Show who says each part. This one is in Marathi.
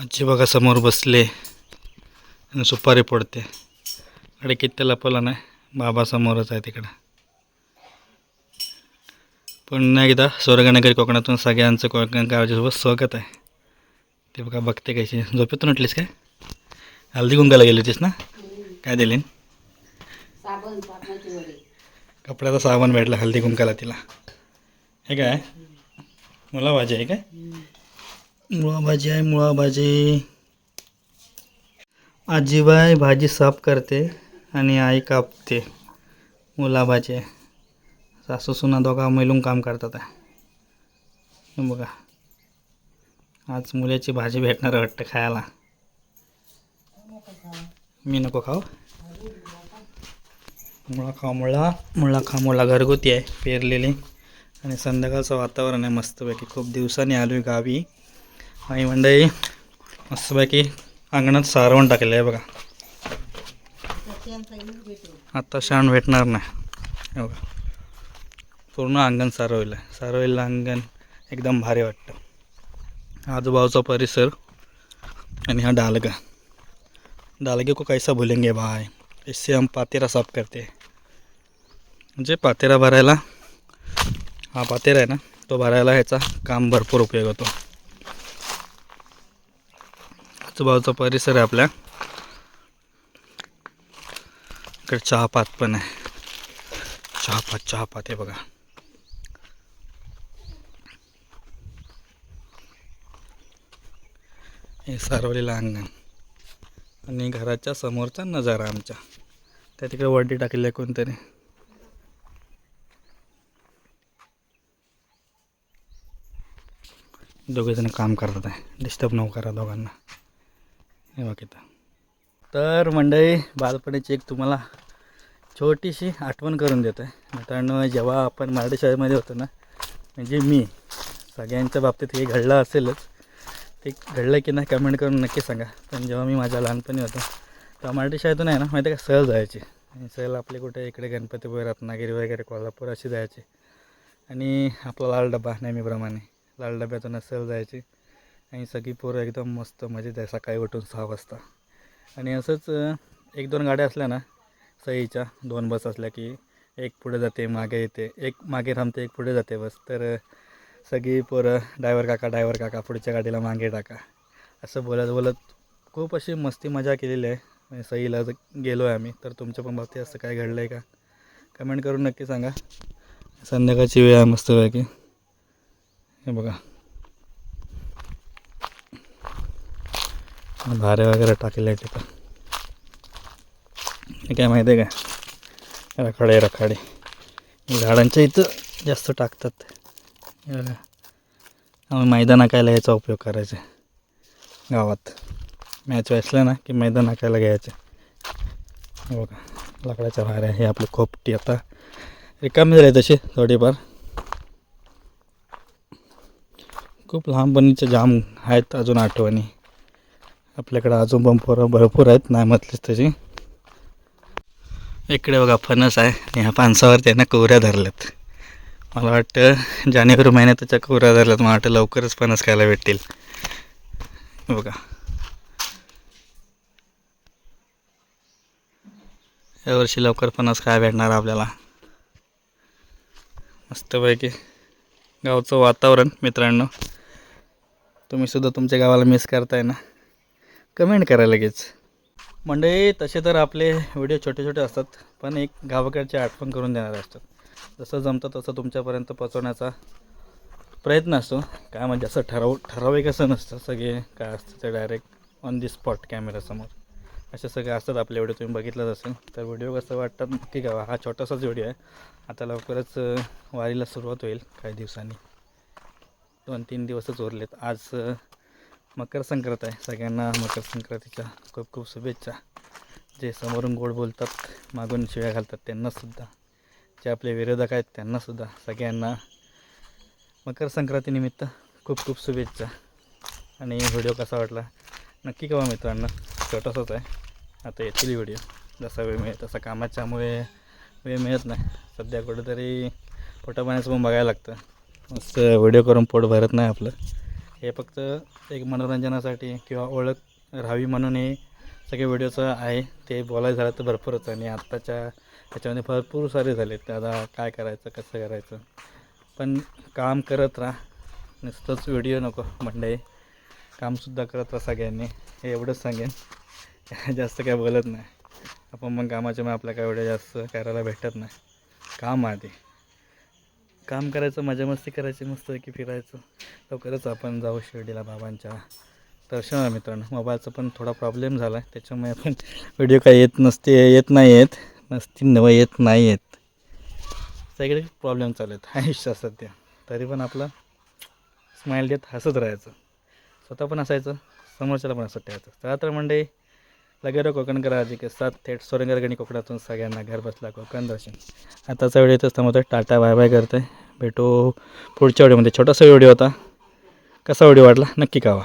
Speaker 1: आजी बघा समोर बसले. आणि सुपारी पडते इकडे किती लपवला नाही बाबा समोरच आहे तिकडं. पुन्हा एकदा स्वर्गनगरी कोकणातून सगळ्यांचं कोकण गावाच्यासोबत स्वागत आहे. ते बघा बघते कशी. झोपेतून उठलीस काय? हल्दी कुंकाला गेली होतीस ना? काय दिली?
Speaker 2: साबण
Speaker 1: कपड्याचा साबण भेटला हल्दी कुंकाला तिला. हे काय? मला भाजी आहे काय? मुळा भाजी आहे मुळा भाजी आजीबाई भाजी साफ करते आणि आई कापते. मुला भाजी आहे. सासू सुना दोघा मिळून काम करतात आहे. बघा. आज मुलाची भाजी भेटणार वाटतं खायला. मी नको खाऊ. मुळा खा मुळा. मुळा खा मुळा. घरगुती आहे पेरलेली. आणि संध्याकाळचं वातावरण आहे मस्तपैकी. खूप दिवसांनी आलो आहे गावी. आई मंडई मस्तपैकी अंगणात सारवण टाकलेलं आहे बघा. आता शाण भेटणार नाही. बघा. पूर्ण अंगण सारवलं आहे. सारवलेलं अंगण एकदम भारी वाटतं. आजूबाजूचा परिसर आणि हा डालगा. डालगे को कैसा भुलेंगे भाई? इससे हम पातेरा साफ करते. हैं म्हणजे पातेरा भरायला हा पातेरा आहे ना तो भरायला ह्याचा काम भरपूर उपयोग होतो. आजूबाजूचा परिसर आहे आपल्या. इकडे चहापात पण आहे. चहापात चहापात आहे बघा. हे सारवलेलं अंगण. आणि घराच्या समोरचा नजारा आमच्या. त्या तिकडे वड्डी टाकलेली आहे कोणतरी. दोघेजण काम करतात आहे. डिस्टर्ब नको करा दोघांना. हे बघ इथं. तर मंडळी बालपणीची एक तुम्हाला छोटीशी आठवण करून देतो आहे मित्रांनो जेव्हा आपण मराठी शाळेमध्ये होतो ना म्हणजे मी सगळ्यांच्या बाबतीत हे घडलं असेलच. ते घडलं की नाही कमेंट करून नक्की सांगा. पण जेव्हा मी माझ्या लहानपणी होतो तेव्हा मराठी शाळेतून आहे ना माहिती आहे का सहल जायची. आणि सहल आपले कुठे? इकडे गणपतीपुळे रत्नागिरी वगैरे कोल्हापूर अशी जायची. आणि आपला लाल डबा नेहमीप्रमाणे. लाल डब्यातून सहल जायची. आणि सगळी पोरं एकदम मस्त म्हणजे मजेत आहे सकाळी उठून सहा वाजता. आणि असंच एक दोन गाड्या असल्या ना सईच्या दोन बस असल्या की एक पुढे जाते मागे येते एक मागे थांबते एक पुढे जाते बस. तर सगळी पोरं ड्रायव्हर काका ड्रायव्हर काका पुढच्या गाडीला मागे टाका. असं बोलत बोलत खूप अशी मस्ती मजा केलेली आहे. सईला गेलो आहे आम्ही तर तुमच्या पण बाबतीत असं काय घडलं आहे का? कमेंट करून नक्की सांगा. संध्याकाळची वेळ आहे मस्तपैकी हे बघा. भारे वगैरे टाकले तिथं काय माहिती आहे का रखाडे रखाडे. झाडांच्या इथं जास्त टाकतात. आम्ही मैदान आकायला याचा उपयोग करायचा. गावात. मॅच वाचलं ना की मैदान आकायला घ्यायचे. बघा. लाकडाच्या भाऱ्या हे आपली खोपटी आता. रिकामी झाली तशी थोडीफार. खूप लहानपणीचे जाम आहेत अजून आठवणी. आपल्याकडे अजून पण भरपूर आहेत नाही म्हटलीच त्याची इकडे बघा फणस आहे आणि ह्या फणसावर त्यांना कोवऱ्या धरल्यात. मला वाटतं जानेवारी महिन्यात त्याच्या कोवऱ्या धरल्यात मला वाटतं लवकरच फणस खायला भेटतील. बघा. यावर्षी लवकर फणस काय भेटणार आपल्याला. मस्तपैकी गावचं वातावरण मित्रांनो. तुम्ही सुद्धा तुमच्या गावाला मिस करताय ना? कमेंट करा लगेच. मंडळी तसे तर आपले व्हिडिओ छोटे छोटे असतात पण एक गावाकडची आठवण करून देणारे असतात. जसं जमतं तसं तुमच्यापर्यंत पोचवण्याचा प्रयत्न असतो. काय म्हणजे असं ठराव ठराविक असं नसतं. सगळे काय असतं ते डायरेक्ट ऑन दी स्पॉट कॅमेरासमोर असे सगळे असतात आपले व्हिडिओ. तुम्ही बघितलंच असेल. तर व्हिडिओ कसं वाटतात नक्की गावा हा छोटासाच व्हिडिओ आहे. आता लवकरच वारीला सुरुवात होईल काही दिवसांनी. दोन तीन दिवसच उरलेत. आज मकर संक्रांत आहे. सगळ्यांना मकर संक्रांतीच्या खूप खूप शुभेच्छा. जे समोरून गोड बोलतात मागून शिव्या घालतात त्यांनासुद्धा जे आपले विरोधक आहेत त्यांनासुद्धा सगळ्यांना मकर संक्रांतीनिमित्त खूप खूप शुभेच्छा. आणि व्हिडिओ कसा वाटला? नक्की कवा मित्रांनो. छोटासाच आहे. आता येतील व्हिडिओ. जसा वेळ मिळेल तसा कामाच्यामुळे वेळ मिळत नाही. सध्या कुठेतरी पोटापाण्याचं पण बघायला लागतं. मस्त व्हिडिओ करून पोट भरत नाही आपलं. हे फक्त एक मनोरंजनासाठी किंवा ओळख राहावी म्हणून हे सगळे व्हिडिओचं आहे. ते बोलायचं झालं तर भरपूरच आणि आत्ताच्या ह्याच्यामध्ये भरपूर सारे झाले तर आता काय करायचं कसं करायचं? पण काम करत राहा. नुसतंच व्हिडिओ नको मंडळी कामसुद्धा करत राहा सगळ्यांनी. हे एवढंच सांगेन. जास्त काय बोलत नाही. आपण मग कामाच्या मग आपल्या काय एवढं जास्त करायला भेटत नाही. काम आधी. काम करायचं मजा मस्ती करायची मस्त की फिरायचं. लवकरच आपण जाऊ शिर्डीला बाबांच्या दर्शनाला मित्रांनो. मोबाईलचा पण थोडा प्रॉब्लेम झाला आहे त्याच्यामुळे आपण व्हिडिओ काय येत नसते येत नाही आहेत नसती नवं येत नाही आहेत सगळे प्रॉब्लेम चालू आहेत. आयुष्यात सध्या. तरी पण आपलं स्माईल देत हसत राहायचं. स्वतः पण असायचं समोरच्याला पण असं ठेवायचं. चला तर मंडे लगेरो कोकण करायचे सात थेट थेट सोरंगरगणी कोकणातून सगळ्यांना घर बसला कोकण दर्शन. आताचा व्हिडिओ इथंच थांबवतो टाटा बाय बाय करते भेटू पुढच्या व्हिडिओमध्ये. छोटासा व्हिडिओ होता. कसा व्हिडिओ वाटला? नक्की कळवा.